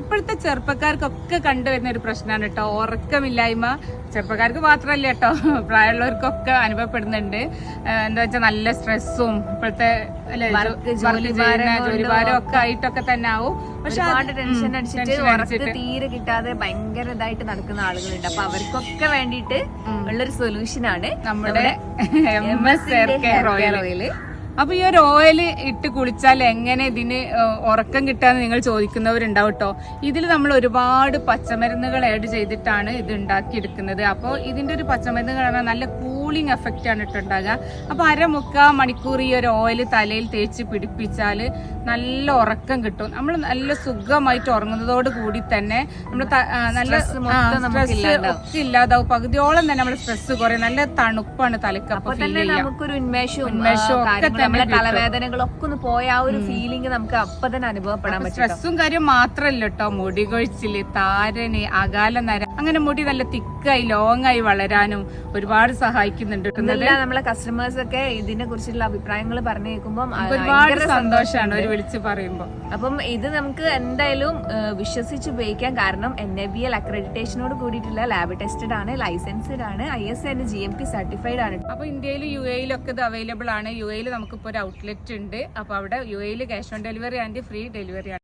ഇപ്പോഴത്തെ ചെറുപ്പക്കാർക്കൊക്കെ കണ്ടുവരുന്ന ഒരു പ്രശ്നമാണ് കേട്ടോ. ഉറക്കമില്ലായ്മ. ചെറുപ്പക്കാർക്ക് മാത്രമല്ല കേട്ടോ. പ്രായമുള്ളവർക്കൊക്കെ അനുഭവപ്പെടുന്നുണ്ട്. എന്താ വെച്ചാൽ നല്ല സ്ട്രെസ്സും ഇപ്പോഴത്തെ ജോലിഭാരം ഒക്കെ ആയിട്ടൊക്കെ തന്നെ ആവും. പക്ഷെ ടെൻഷൻ അടിച്ചിട്ട് തീരെ കിട്ടാതെ ഭയങ്കര ഇതായിട്ട് നടക്കുന്ന ആളുകളുണ്ട്. അപ്പൊ അവർക്കൊക്കെ വേണ്ടിയിട്ട് ഉള്ളൊരു സൊല്യൂഷൻ ആണ് നമ്മുടെ എം എസ് ന്റെ ഹെയർ കെയർ ഓയിൽ oil. അപ്പൊ ഈ ഒരു ഓയിൽ ഇട്ട് കുളിച്ചാൽ എങ്ങനെ ഇതിന് ഉറക്കം കിട്ടാന്ന് നിങ്ങൾ ചോദിക്കുന്നവരുണ്ടാവും കേട്ടോ ഇതിൽ നമ്മൾ ഒരുപാട് പച്ചമരുന്നുകൾ ആഡ് ചെയ്തിട്ടാണ് ഇത് ഉണ്ടാക്കിയെടുക്കുന്നത്. അപ്പോൾ ഇതിന്റെ ഒരു പച്ചമരുന്ന് പറഞ്ഞാൽ നല്ല കൂളിംഗ് എഫക്റ്റ് ആണ് ഇട്ടുണ്ടാകുക അപ്പോൾ അരമുക്കാ മണിക്കൂർ ഈ ഒരു ഓയിൽ തലയിൽ തേച്ച് പിടിപ്പിച്ചാൽ നല്ല ഉറക്കം കിട്ടും. നമ്മൾ നല്ല സുഖമായിട്ട് ഉറങ്ങുന്നതോട് കൂടി തന്നെ നമ്മൾ നല്ല സ്ട്രെസ്. ഒക്കെ ഇല്ലാതാവും. പകുതിയോളം തന്നെ നമ്മുടെ സ്ട്രെസ് കുറയും. നല്ല തണുപ്പാണ് തലക്കപ്പം നമുക്കൊരു ഉന്മേഷവും ഉന്മേഷവും ഒക്കെ നമ്മളെ. തലവേദനകളൊക്കെ ഒന്ന് പോയ ആ ഒരു ഫീലിംഗ് നമുക്ക് അപ്പൊ തന്നെ അനുഭവപ്പെടാൻ പറ്റും സ്ട്രെസ്സും കാര്യം മാത്രല്ല കേട്ടോ മുടി കൊഴിച്ചിൽ താരന് അകാല നര അങ്ങനെ മുടി നല്ല തിക്കായി ലോങ് ആയി വളരാനും ഒരുപാട് സഹായിക്കുന്നുണ്ട്. നമ്മളെ കസ്റ്റമേഴ്സ് ഒക്കെ ഇതിനെ കുറിച്ചുള്ള അഭിപ്രായങ്ങൾ പറഞ്ഞു കേൾക്കുമ്പോൾ ഒരുപാട് സന്തോഷമാണ് ഒരു വിളിച്ച് പറയുമ്പോൾ അപ്പം ഇത് നമുക്ക് എന്തായാലും വിശ്വസിച്ച് ഉപയോഗിക്കാം. കാരണം എൻ എ ബി എൽ അക്രഡിറ്റേഷനോട് കൂടിയിട്ടുള്ള ലാബ് ടെസ്റ്റഡ് ആണ് ലൈസൻസ്ഡ് ആണ് I S and G M P certified ആണ്. അപ്പൊ ഇന്ത്യയിൽ യു എയിലൊക്കെ ഇത് അവൈലബിൾ ആണ്. യു എയിൽ നമുക്കിപ്പോൾ ഒരു ഔട്ട്ലെറ്റ് ഉണ്ട്. അപ്പൊ അവിടെ യു എയിൽ cash on delivery and free delivery ആണ്.